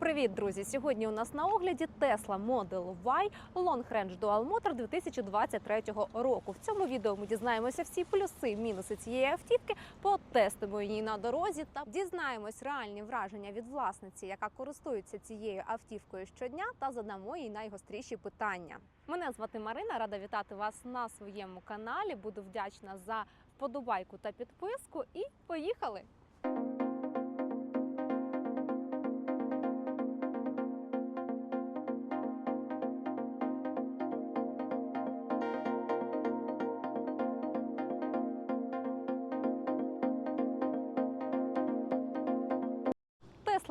Привіт, друзі! Сьогодні у нас на огляді Tesla Model Y Long Range Dual Motor 2023 року. В цьому відео ми дізнаємося всі плюси, мінуси цієї автівки, потестимо її на дорозі та дізнаємось реальні враження від власниці, яка користується цією автівкою щодня, та задамо їй найгостріші питання. Мене звати Марина, рада вітати вас на своєму каналі. Буду вдячна за вподобайку та підписку. І поїхали!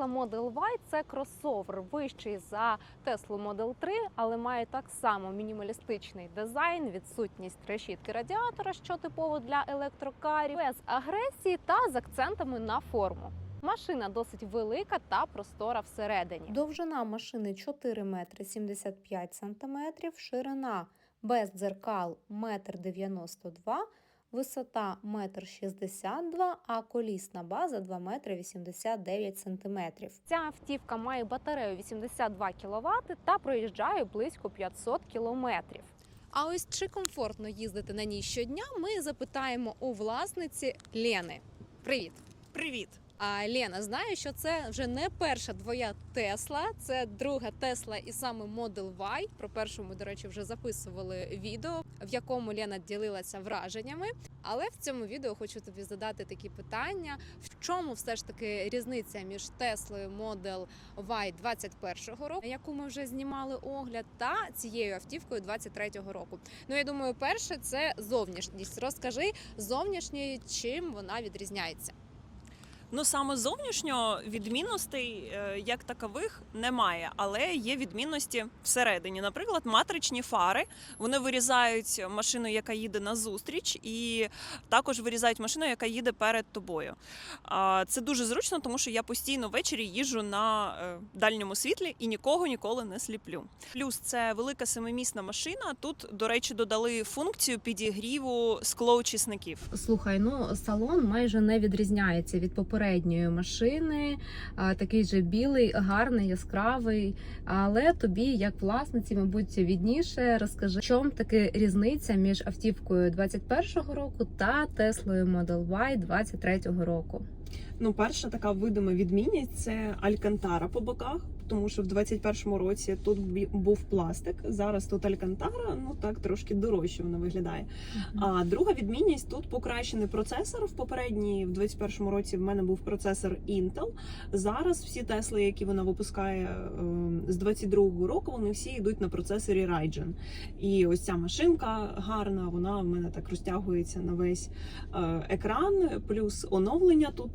Tesla Model Y – це кросовер вищий за Tesla Model 3, але має так само мінімалістичний дизайн, відсутність решітки радіатора, що типово для електрокарів, без агресії та з акцентами на форму. Машина досить велика та простора всередині. Довжина машини 4 метри 75 сантиметрів, ширина без дзеркал 1,92 м, висота 1,62 м, а колісна база 2 метри 89 сантиметрів. Ця автівка має батарею 82 кВт та проїжджає близько 500 кілометрів. А ось чи комфортно їздити на ній щодня, ми запитаємо у власниці Лени. Привіт! Привіт! А Лена, знаю, що це вже не перша твоя Тесла, це друга Тесла і саме Model Y. Про першу ми, до речі, вже записували відео, в якому Лена ділилася враженнями. Але в цьому відео хочу тобі задати такі питання: в чому все ж таки різниця між Теслою Model Y 21-го року, яку ми вже знімали огляд, та цією автівкою 23-го року. Ну я думаю, перше це зовнішність. Розкажи зовнішньої, чим вона відрізняється. Ну саме зовнішньо відмінностей е, як такових немає, але є відмінності всередині. Наприклад, матричні фари вони вирізають машину, яка їде назустріч, і також вирізають машину, яка їде перед тобою. Це дуже зручно, тому що я постійно ввечері їжджу на е, дальньому світлі і нікого ніколи не сліплю. Плюс це велика семимісна машина. Тут, до речі, додали функцію підігріву склоочисників. Слухай, ну салон майже не відрізняється від попередньої машини. Такий же білий, гарний, яскравий. Але тобі, як власниці, мабуть, відніше розкажи, в чому таки різниця між автівкою 21-го року та Теслою Model Y 23-го року. Ну, перша така видима відмінність це алькантара по боках, тому що в 21-му році тут був пластик. Зараз тут алькантара, ну так трошки дорожче вона виглядає. А друга відмінність тут покращений процесор. В попередній, в 21-му році, в мене був процесор Intel. Зараз всі Тесли, які вона випускає е, з 22-го року, вони всі йдуть на процесорі Ryzen. І ось ця машинка гарна, вона в мене так розтягується на весь е, екран. Плюс оновлення тут,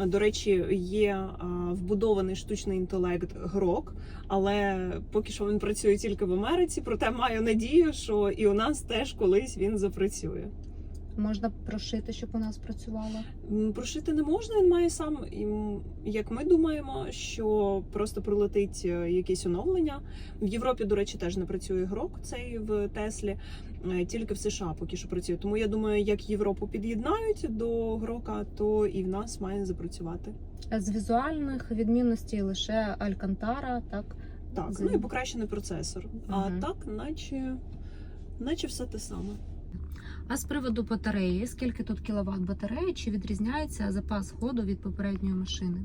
е, до речі, є е, вбудований штучний інтелект Грок, але поки що він працює тільки в Америці. Проте маю надію, що і у нас теж колись він запрацює. Можна прошити, щоб у нас працювало. Прошити не можна, він має сам, як ми думаємо, що просто прилетить е, якесь оновлення. В Європі, до речі, теж не працює грок цей в Теслі, е, тільки в США поки що працює. Тому я думаю, як Європу під'єднають до грока, то і в нас має запрацювати. З візуальних відмінностей лише Алькантара, так Так, ну і покращений процесор. А так, наче, наче все те саме. А з приводу батареї, скільки тут кіловат батареї, чи відрізняється запас ходу від попередньої машини?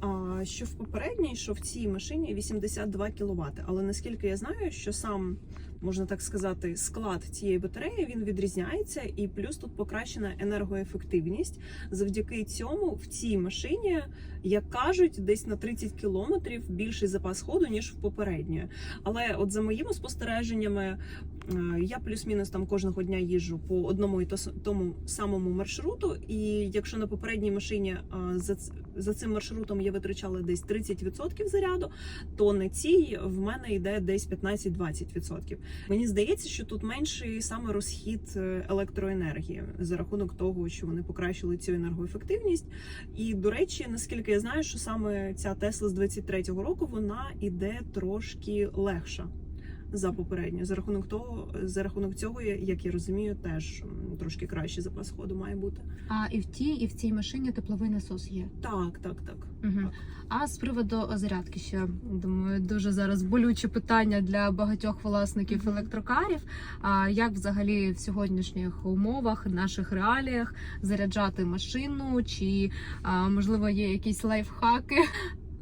А що в попередній, що в цій машині 82 кВт. Але наскільки я знаю, що сам можна так сказати, склад цієї батареї він відрізняється, і плюс тут покращена енергоефективність. Завдяки цьому в цій машині, як кажуть, десь на 30 кілометрів більший запас ходу ніж в попередньої. Але от за моїми спостереженнями, е, я плюс-мінус там кожного дня їжджу по одному і то тому самому маршруту. І якщо на попередній машині е, за, за цим маршрутом я витрачала десь 30% заряду, то на цій в мене йде десь 15-20%. Мені здається, що тут менший саме розхід е, електроенергії за рахунок того, що вони покращили цю енергоефективність. І до речі, наскільки я знаю, що саме ця Тесла з 23-го року вона іде трошки легша. За попередню. За рахунок того, за рахунок цього, як я розумію, теж трошки кращий запас ходу має бути. А і в тій, і в цій машині тепловий насос є. Так, так, так. Угу. Так. А з приводу зарядки ще думаю, дуже зараз болюче питання для багатьох власників Мгм. електрокарів. А як взагалі в сьогоднішніх умовах, наших реаліях заряджати машину? Чи можливо є якісь лайфхаки?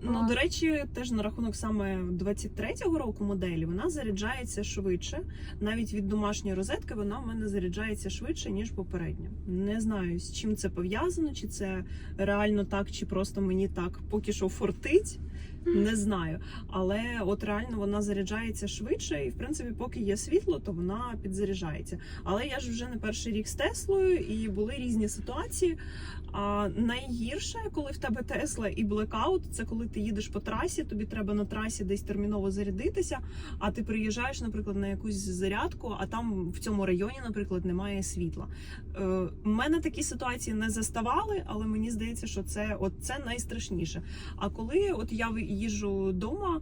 Ну, до речі, теж на рахунок саме 23-го року моделі вона заряджається швидше. Навіть від домашньої розетки вона в мене заряджається швидше, ніж попередня. Не знаю, з чим це пов'язано, чи це реально так, чи просто мені так поки що фортить. Не знаю. Але от реально вона заряджається швидше, і в принципі, поки є світло, то вона підзаряджається. Але я ж вже не перший рік з Теслою, і були різні ситуації. А найгірше, коли в тебе Тесла і блекаут, це коли ти їдеш по трасі, тобі треба на трасі десь терміново зарядитися. А ти приїжджаєш, наприклад, на якусь зарядку, а там в цьому районі, наприклад, немає світла. Е, У мене такі ситуації не заставали, але мені здається, що це от це найстрашніше. А коли от я їжджу вдома.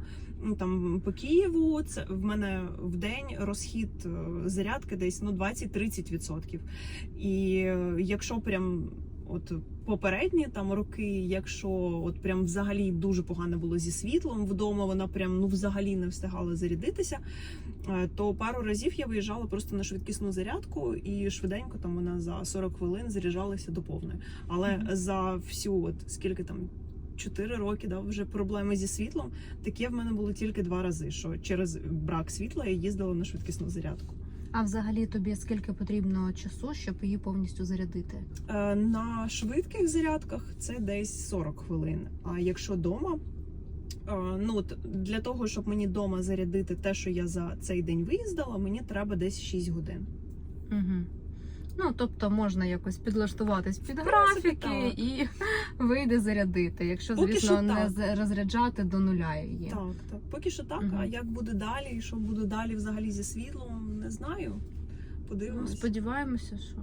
Там по Києву це в мене в день розхід е, зарядки десь ну 20-30%. І е, якщо прям от попередні там роки, якщо от прям взагалі дуже погано було зі світлом вдома, вона прям ну взагалі не встигала зарядитися. е, То пару разів я виїжджала просто на швидкісну зарядку, і швиденько там вона за 40 хвилин заряджалася до повної. Але Мгм. за всю, от скільки там. 4 роки да, вже проблеми зі світлом. Таке в мене було тільки два рази. Що через брак світла я їздила на швидкісну зарядку. А взагалі тобі скільки потрібно часу, щоб її повністю зарядити? Е, На швидких зарядках це десь 40 хвилин. А якщо вдома, ну для того, щоб мені вдома зарядити те, що я за цей день виїздила, мені треба десь 6 годин. Угу. Ну, тобто можна якось підлаштуватись під графіки так. і вийде зарядити. Якщо, Поки звісно, що не так. розряджати до нуля її. Так, так. Поки що так. угу. А як буде далі, і що буде далі взагалі зі світлом, не знаю. Ну, сподіваємося, що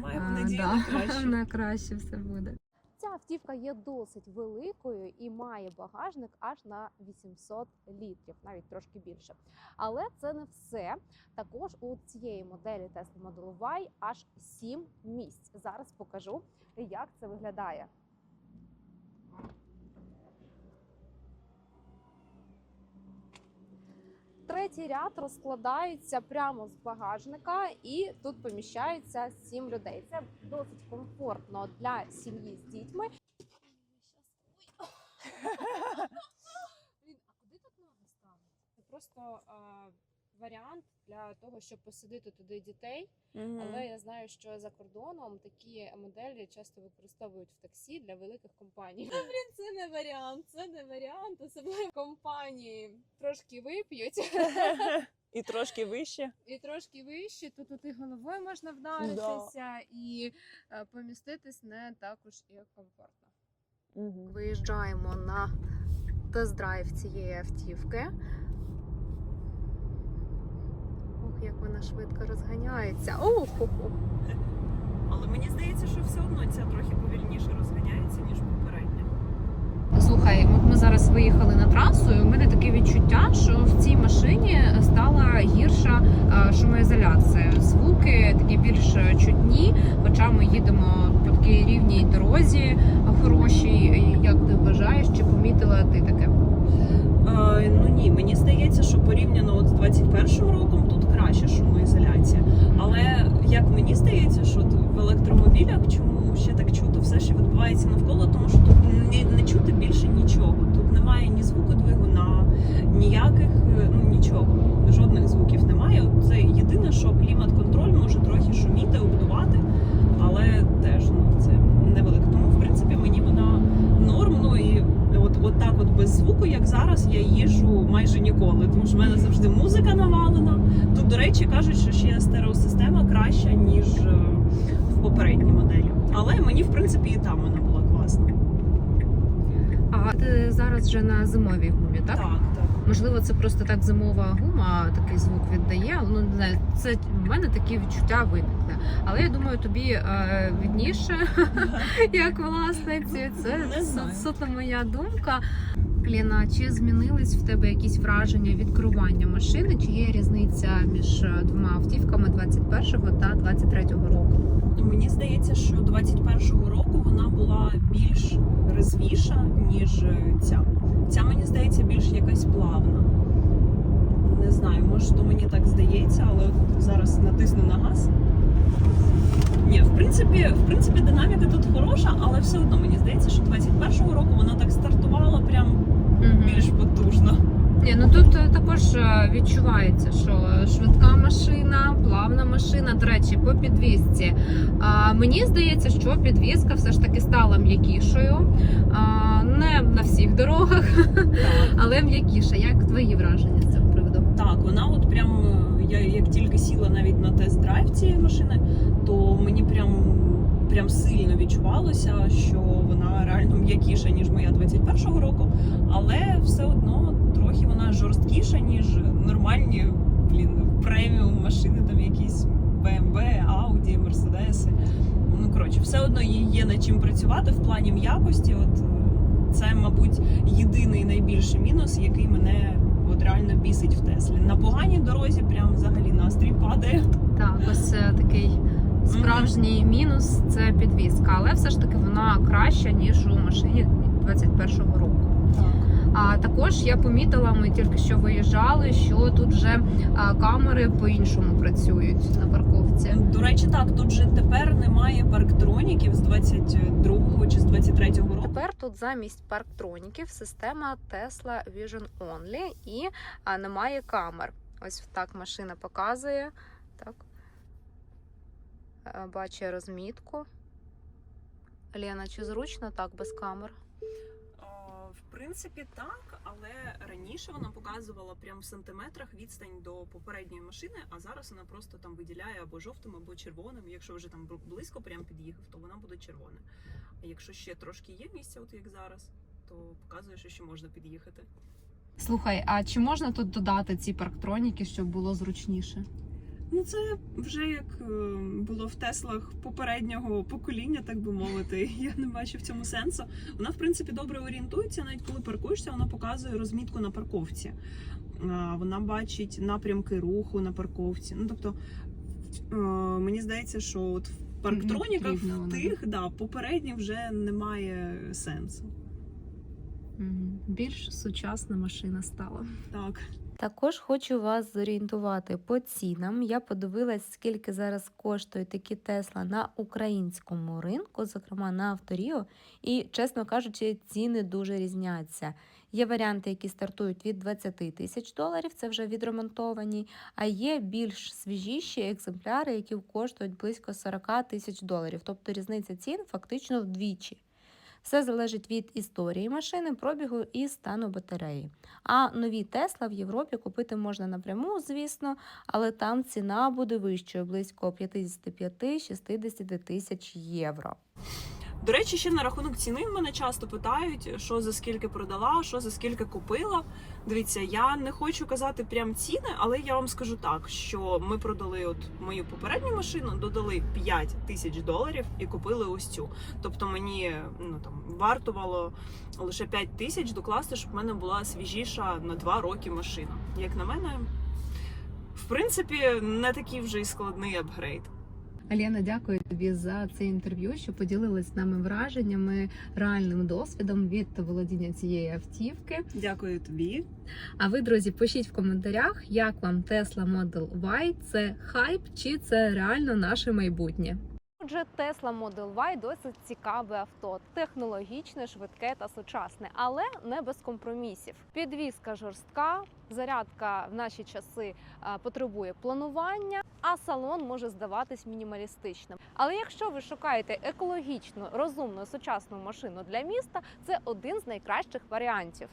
Маємо а, надію да, на краще все буде. Ця автівка є досить великою і має багажник аж на 800 літрів, навіть трошки більше. Але це не все. Також у цієї моделі Tesla Model Y аж 7 місць. Зараз покажу, як це виглядає. Третій ряд розкладається прямо з багажника, і тут поміщається сім людей. Це досить комфортно для сім'ї з дітьми. Блін, а куди тут ноги ставити? Це просто а, варіант для того, щоб посадити туди дітей. Але я знаю, що за кордоном такі моделі часто використовують в таксі для великих компаній. Блін, це не варіант, це не варіант. Особливо компанії трошки вип'ють І трошки вище. і трошки вище. Тут і головою можна вдаритися, і е, поміститись не також і комфортно. Угу. Виїжджаємо на тест-драйв цієї автівки. Ох, як вона швидко розганяється. Ох, ох, ох. Але мені здається, що все одно ця трохи повільніше розганяється, ніж попередня. Слухай, от ми зараз виїхали на трасу, і у мене таке відчуття, що в цій машині стала гірша е, шумоізоляція. Звуки такі більш чутні, хоча ми їдемо по такій рівній дорозі хорошій. Як ти вважаєш, чи помітила ти таке? Е, ну ні, мені здається, що порівняно от з 21 роком тут краще шумоізоляція. Але як мені здається, що в електромобілях чому ще так чути все, що відбувається навколо, тому що тут не, не чути більше нічого. Тут немає ні звуку двигуна, ніяких е, ну нічого, жодних звуків немає. Це єдине, що клімат-контроль може трохи шуміти, обдувати, але теж ну це невелике. Тому в принципі мені вона норм. Ну і от, от так, от без звуку, як зараз, я їжджу майже ніколи, тому що в мене завжди музика навалена. Тут, до речі, кажуть, що ще стереосистема краща, ніж е, в попередній моделі. Але мені, в принципі, і там вона була класна. А ти зараз вже на зимовій гумі, так? Так, так. Можливо, це просто так зимова гума такий звук віддає. Ну не знаю, це в мене такі відчуття виникли. Але я думаю, тобі е, відніше, як власниці, це суто моя думка. Ліна, чи змінились в тебе якісь враження від керування машини? Чи є різниця між е, двома автівками 21-го та 23-го року? Мені здається, що 21-го року вона була більш резвіша, ніж е, ця. Ця мені здається більш якась плавна. Не знаю, може, то мені так здається, але зараз натисну на газ. Ні, в принципі, в принципі, динаміка тут хороша, але все одно мені здається, що 21-го року вона так стартувала прям Мгм. більш потужно. Ні, ну тут е, також е, відчувається, що швидка машина, плавна машина. До речі, по підвізці. Мені здається, що підвізка все ж таки стала м'якішою. Не на всіх дорогах, але м'якіша. Як твої враження з цього приводу? Так, вона от прям е, я як тільки сіла навіть на тест-драйв цієї машини, то мені прям прям сильно відчувалося, що вона реально м'якіша, ніж моя 21-го року, але все одно трохи вона жорсткіша, ніж нормальні блін, преміум машини, там якісь BMW, Audi, Mercedes. Ну коротше, все одно їй є над чим працювати в плані м'якості. От е, це, мабуть, єдиний найбільший мінус, який мене от реально бісить в Теслі. На поганій дорозі прям взагалі настрій падає. Так, ось такий справжній мінус це підвізка, але все ж таки вона краща ніж у машині 21-го року. А також я помітила, ми тільки що виїжджали, що тут вже камери по-іншому працюють на парковці. До речі, так тут же тепер немає парктроніків з 22-го чи з 23-го року. Тепер тут замість парктроніків система Tesla Vision Only і немає камер. Ось так машина показує. Так. Е, Бачу розмітку. Лена, чи зручно так без камер? В принципі, так, але раніше вона показувала прям в сантиметрах відстань до попередньої машини, а зараз вона просто там виділяє або жовтим, або червоним. Якщо вже там близько прям під'їхав, то вона буде червона. А якщо ще трошки є місця, от як зараз, то показує, що ще можна під'їхати. Слухай, а чи можна тут додати ці парктроніки, щоб було зручніше? Ну, це вже як е, було в Теслах попереднього покоління, так би мовити. Я не бачу в цьому сенсу. Вона, в принципі, добре орієнтується, навіть коли паркуєшся, вона показує розмітку на парковці. Вона бачить напрямки руху на парковці. Ну тобто, е, мені здається, що от в парктроніках в тих, да, попередніх вже немає сенсу. Більш сучасна машина стала. Так. Також хочу вас зорієнтувати по цінам. Я подивилась, скільки зараз коштують такі Тесла на українському ринку, зокрема на Авторіо. І, чесно кажучи, ціни дуже різняться. Є варіанти, які стартують від 20 тисяч доларів, це вже відремонтовані, а є більш свіжіші екземпляри, які коштують близько 40 тисяч доларів. Тобто різниця цін фактично вдвічі. Все залежить від історії машини, пробігу і стану батареї. А нові Тесла в Європі купити можна напряму, звісно, але там ціна буде вищою близько 55-60 тисяч євро. До речі, ще на рахунок ціни в мене часто питають, що за скільки продала, що за скільки купила. Дивіться, я не хочу казати прям ціни, але я вам скажу так, що ми продали от мою попередню машину, додали 5 тисяч доларів і купили ось цю. Тобто мені ну там вартувало лише 5 тисяч докласти, щоб в мене була свіжіша на 2 роки машина. Як на мене, в принципі, не такий вже й складний апгрейд. Аліна, дякую тобі за це інтерв'ю, що поділилась з нами враженнями, реальним досвідом від володіння цієї автівки. Дякую тобі. А ви, друзі, пишіть в коментарях, як вам Tesla Model Y, це хайп чи це реально наше майбутнє. Отже, Tesla Model Y досить цікаве авто, технологічне, швидке та сучасне, але не без компромісів. Підвізка жорстка, зарядка в наші часи потребує планування, а салон може здаватись мінімалістичним. Але якщо ви шукаєте екологічну, розумну, сучасну машину для міста, це один з найкращих варіантів.